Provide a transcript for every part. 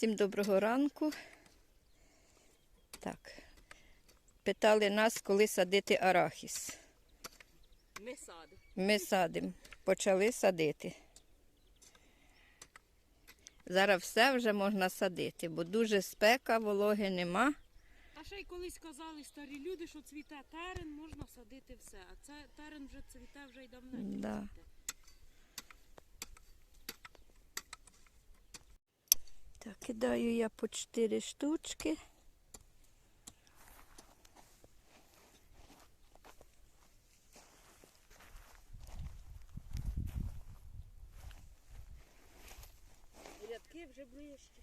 Всім доброго ранку. Так. Питали нас, коли садити арахіс. Ми садимо. Ми садимо. Почали садити. Зараз все вже можна садити, бо дуже спека, вологи нема. Та ще й колись казали старі люди, що цвіте терен, можна садити все. А це терен вже цвіте вже й давненько. Да. цвіте. Так, кидаю я по 4 штучки. Рядки вже ближче.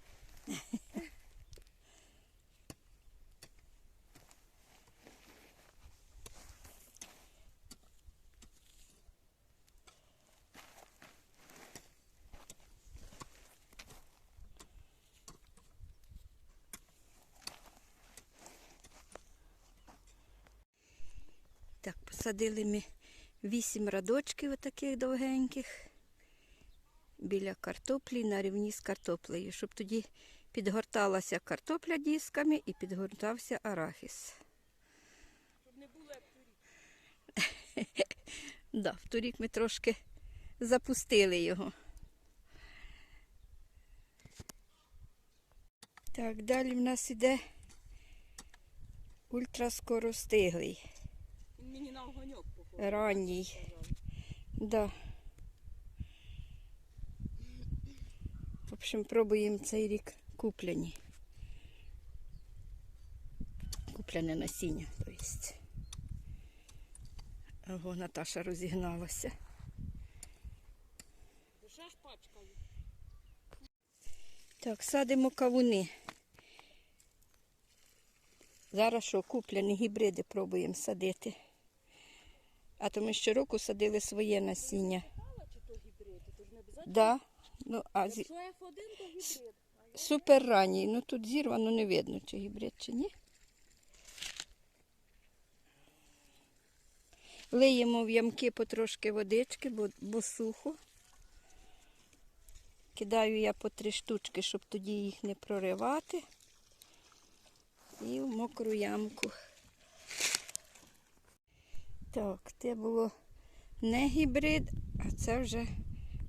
Так, посадили ми 8 радочків отаких довгеньких біля картоплі на рівні з картоплею, щоб тоді підгорталася картопля дісками і підгортався арахіс. Щоб не було як торік. Да, в торік ми трошки запустили його. Так, далі в нас іде ультраскоростиглий, Він на огоньок походить. ранній. Да. В общем, пробуємо цей рік купляні. Купляне насіння, то есть. Ого, Наташа розігналася. Ще ж пачкаю. Так, садимо кавуни. Зараз що, куплені гібриди пробуємо садити. А то ми щороку садили своє насіння. Да. Ну, а зі... Якщо F1, то гібрид. супер ранній. Ну тут зірвано не видно, чи гібрид, чи ні. Лиємо в ямки потрошки водички, бо, бо сухо. Кидаю я по три штучки, щоб тоді їх не проривати. І в мокру ямку. Так, це було не гібрид, а це вже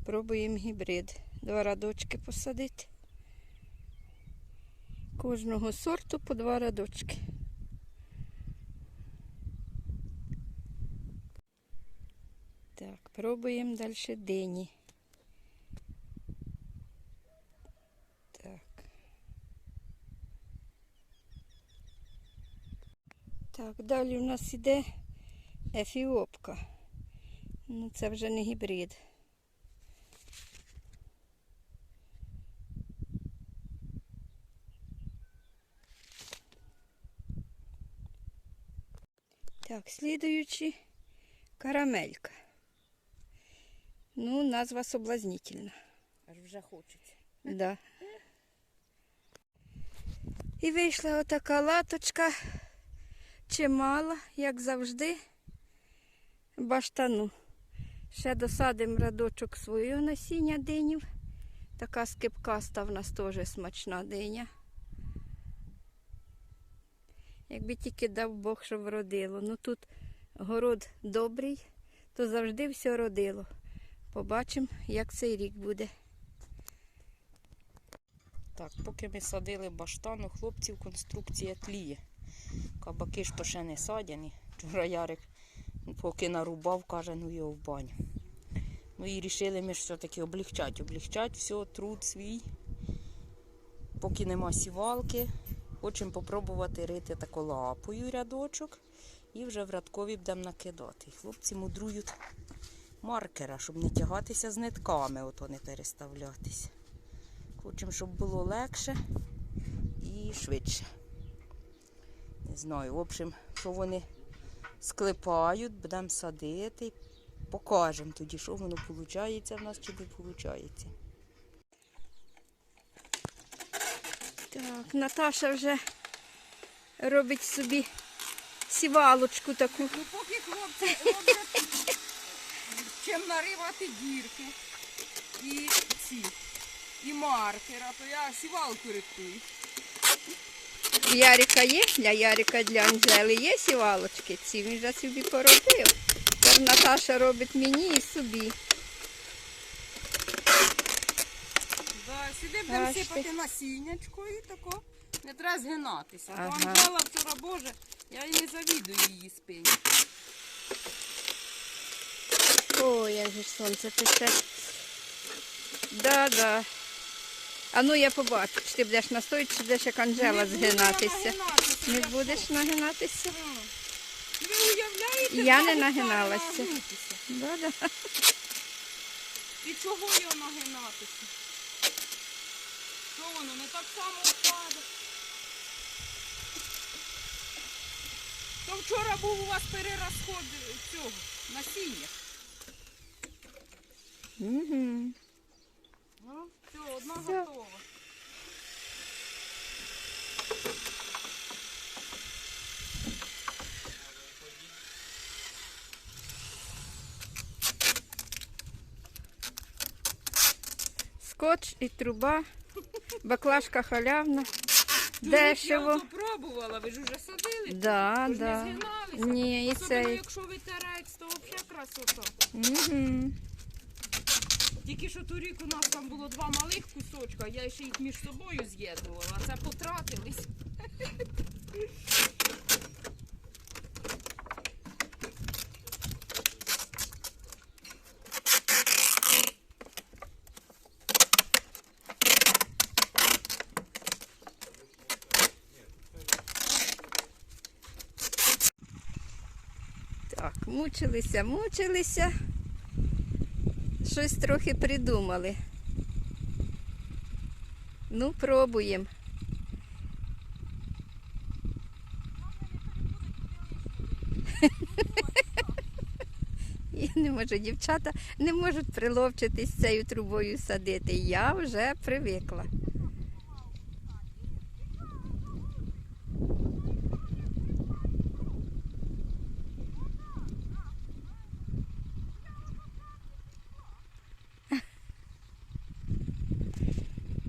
пробуємо гібрид. Два радочки посадити. Кожного сорту по два радочки. Так, пробуємо далі дині. Так. Так, далі у нас іде ефіопка. Ну, це вже не гібрид. Так, слідуючи карамелька. Ну, назва соблазнительна. Аж вже хочеться. Да. І вийшла отака латочка, чимала, як завжди, баштану. Ще досадимо радочок свого насіння динів. Така скипкаста в нас теж смачна диня. Якби тільки дав Бог, щоб вродило. Ну тут город добрий, то завжди все родило. Побачимо, як цей рік буде. Так, поки ми садили баштан, у хлопців конструкція тліє. Кабаки ж то ще не садяні. Вчора Ярик поки нарубав, каже, ну його в баню. Ну і вирішили ми ж все-таки облегчати, облегчати все, труд свій. Поки нема сівалки, хочемо попробувати рити тако лапою рядочок і вже в рядкові будемо накидати. Хлопці мудрують маркера, щоб не тягатися з нитками, ото не переставлятися. Хочемо, щоб було легше і швидше. Не знаю, в общем, що вони склепають, будемо садити. Покажемо тоді, що воно виходить в нас чи не виходить. Так, Наташа вже робить собі сівалочку таку. Ну поки хлопці роблять, чим наривати дірки і ці. і маркера, то я сівалку рихтую. У Ярика є для Ярика, для Анжели є сівалочки. Ці він вже собі поробив. Тепер Наташа робить мені і собі. Да, сюди будемо Бачите. сипати насіннячко і тако. Не треба згинатися. Ага. Ага. Анжела вчора, Боже, я і не завідую її спині. Ой, як же ж сонце пече. Да, да. А ну я побачу, чи ти будеш настоїти, чи будеш як Анжела Не згинатися. Не будеш нагинатися? Ви уявляєте? Я не нагиналася. Да, да. І чого його нагинатися? Що воно не так само впаде? То вчора був у вас перерозход цього насіння. Угу. Ну, все, одна Все. готова. Скотч і труба, баклажка халявна, Я дешево. ото пробувала, ви ж уже садили? Да, Ви ж да. не згиналися. Ні, і Особливо, цей. якщо витирається, то взагалі красота. Угу. Тільки що торік у нас там було два малих кусочка, я ще їх між собою з'єднувала, а це потратились. Так, мучилися, мучилися. Щось трохи придумали. Ну, пробуємо. Я не можу, дівчата не можуть приловчитись цією трубою садити. Я вже привикла.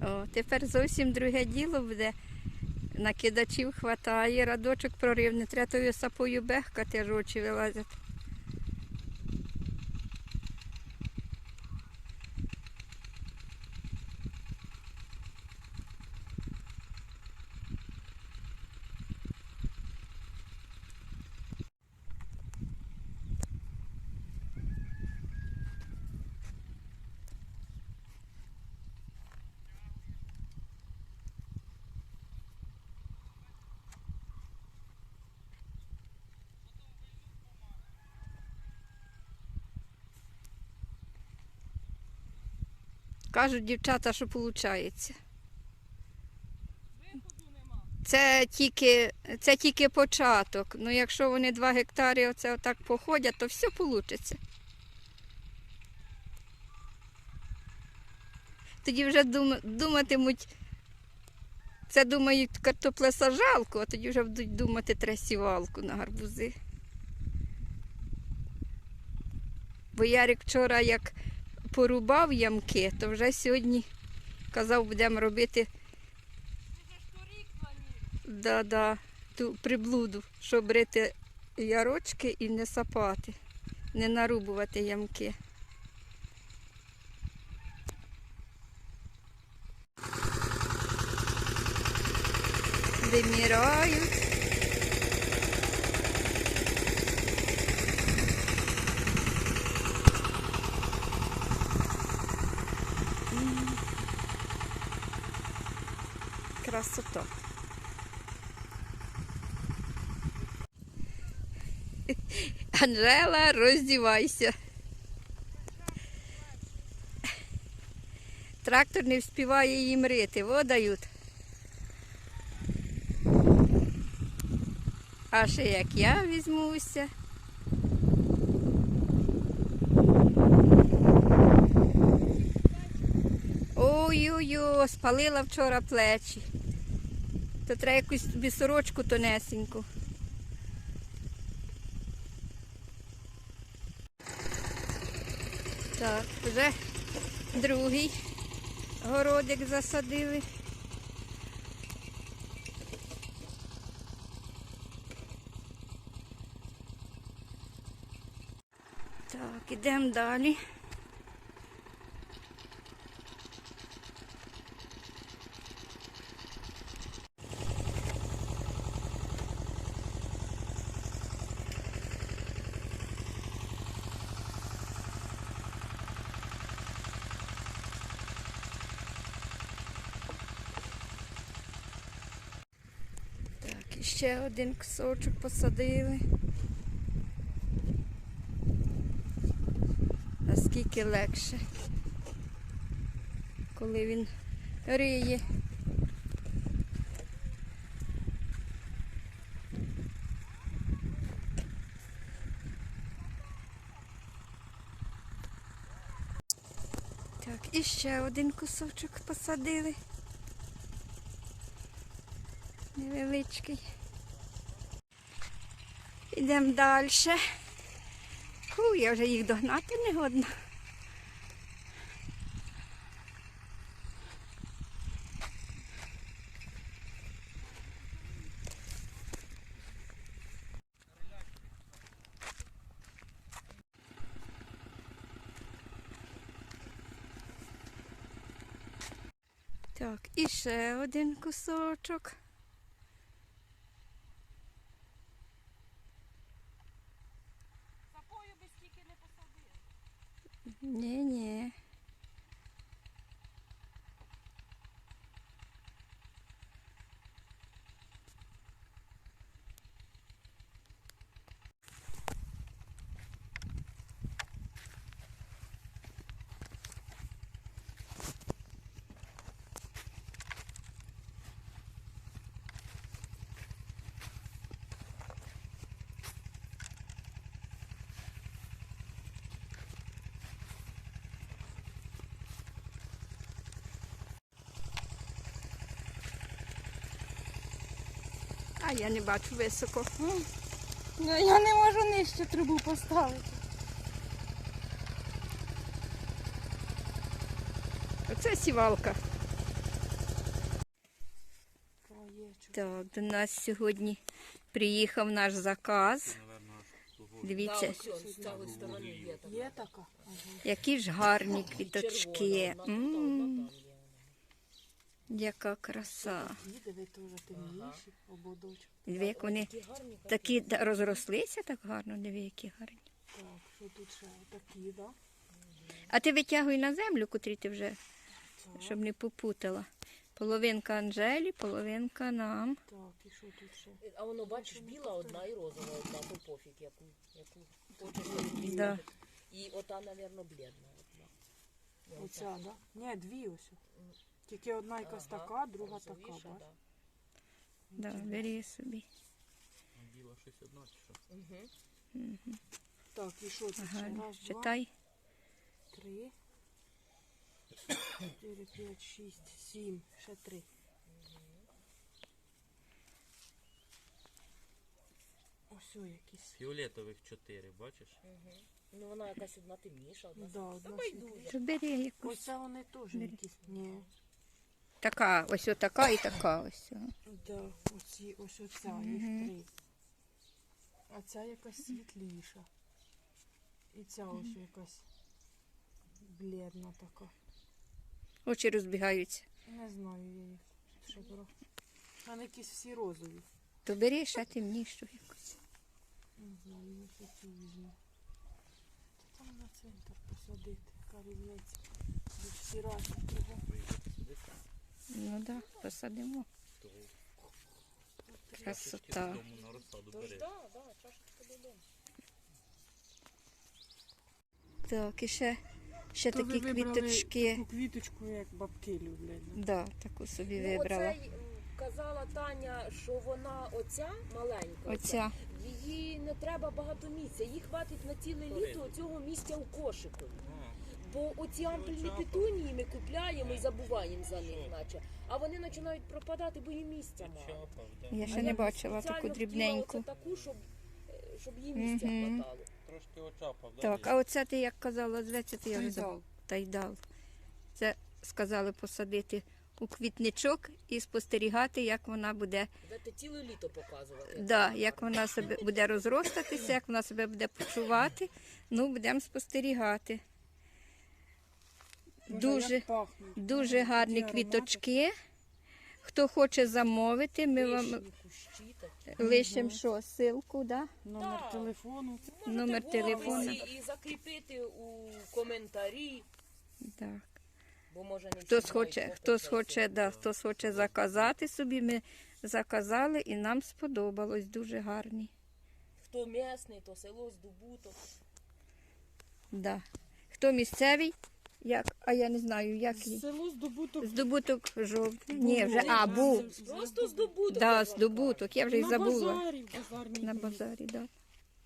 О, тепер зовсім друге діло буде. Накидачів хватає, радочок прорив, не треба тою сапою бехкати, аж очі вилазять. Кажуть дівчата, що виходить. Це тільки, це тільки початок. Ну, якщо вони 2 гектари оце отак походять, то все вийде. Тоді вже думатимуть, це думають картоплесажалку, а тоді вже будуть думати тресівалку на гарбузи. Бо Ярик вчора як порубав ямки, то вже сьогодні казав, будемо робити плануєш. Да-да, ту приблуду, щоб рити ярочки і не сапати, не нарубувати ямки. Вимирають. М. Красота. Анжела, роздівайся. Трактор не вспіває їм рити, во дають. А ще як я візьмуся. Ой-ой-ой, спалила вчора плечі. То треба якусь тобі сорочку тонесеньку. Так, вже другий городик засадили. Так, ідемо далі. Так, і ще один кусочок посадили. Наскільки легше, коли він риє. Так, і ще один кусочок посадили. Невеличкий. Йдемо далі. Фу, я вже їх догнати не годна. Так, і ще один кусочок. Запою би стільки не посадили. Ні, ні. А я не бачу високо. Ну, я не можу нижче трубу поставити. Оце сівалка. Так, до нас сьогодні приїхав наш заказ. Дивіться, які ж гарні квіточки. М, Яка краса. Диви теж темніші, ободочок. Диви, як вони такі розрослися так гарно, диви, які гарні. Так, що тут ще такі, да? А ти витягуй на землю, котрі ти вже, щоб не попутала. Половинка Анжелі, половинка нам. Так, і що тут ще? А воно, бачиш, біла одна і розова одна, то пофіг, яку, яку хочеш Да. І ота, мабуть, блідна одна. Оця, да? Ні, дві ось. Тільки одна якась Ага, така, друга така, бач? да. Да, бери собі. Біла щось одна чи що? Мгм. Так, і що ще? Гарно. Раз, два, Читай. три, чотири, п'ять, шість, сім, ще три. Ось о якісь. Фіолетових чотири, бачиш? Ну, вона якась одна темніша, одна. Да, одна Та байдуже. Бери якусь. Оце вони теж якісь. Ні. Така, ось така і така ось. Да, оці, ось оця, їх три. А ця якась світліша. І ця ось якась бледна така. Очі розбігаються. Не знаю я їх. Що. Вони якісь всі розові. То бери ще темнішу якусь. Не знаю, я цю візьму. Та Там на центр посадити, карівець. Бо всі разом. Ну так, да, посадимо. Красота. Так, і ще, ще То ви такі вибрали квіточки. Таку квіточку, як бабки люблять. да? Да, таку собі Ну, вибрала. оцей, казала Таня, що вона оця маленька. Оця. Її не треба багато місця. Їй хватить на ціле літо цього місця у кошику. Бо оці ампельні петунії ми купляємо і забуваємо за них, наче. А вони починають пропадати, бо їм місця мало. Я А ще не бачила таку дрібненьку. таку, щоб, е, щоб їй місця Мгм. хватало. Трошки очапав, да? Так, а оце ти як казала, зветься, ти я вже забула. Тайдал. Це сказали посадити у квітничок і спостерігати, як вона буде, Будете ціле літо показувати. да, як вона себе буде розростатися, як вона себе буде почувати. Ну, будемо спостерігати. Дуже, дуже гарні квіточки. Хто хоче замовити, ми вам лишимо що, ссылку, да? Номер Так. телефону. Номер телефону. І закріпити у коментарі, Так. бо може не Хтось хоче, хто хтось хоче, да, хтось хоче заказати собі. Ми заказали і нам сподобалось. Дуже гарні. Хто м'ясний, то село здобуток. Да. Хто місцевий? Як? А я не знаю, як їй. Село здобуток. Здобуток жовтий. Ні, вже а, був. Просто здобуток. Да, здобуток. Я вже й На забула. базарі, в базарній На базарі, да.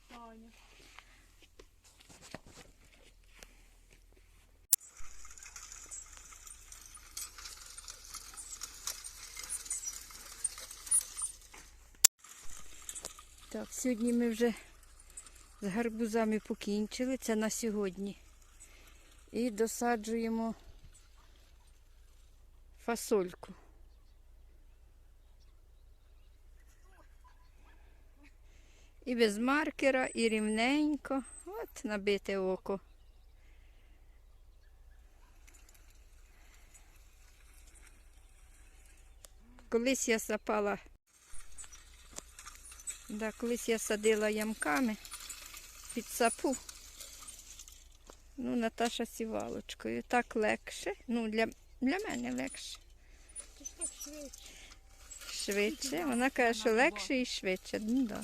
Таня. Так, сьогодні ми вже з гарбузами покінчили. Це на сьогодні. І досаджуємо фасольку. І без маркера, і рівненько. От набите око. Колись я сапала Да, колись я садила ямками під сапу. Ну, Наташа сівалочкою. Так легше. Ну, для, для мене легше. Швидше. Швидше. Вона каже, що легше і швидше. Ну, да.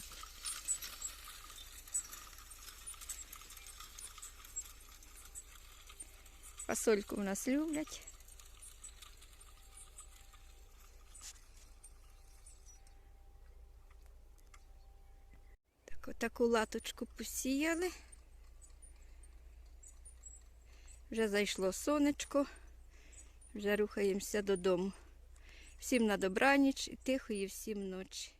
Фасольку в нас люблять. Так, таку латочку посіяли. Вже зайшло сонечко, вже рухаємося додому. Всім на добраніч і тихої всім ночі.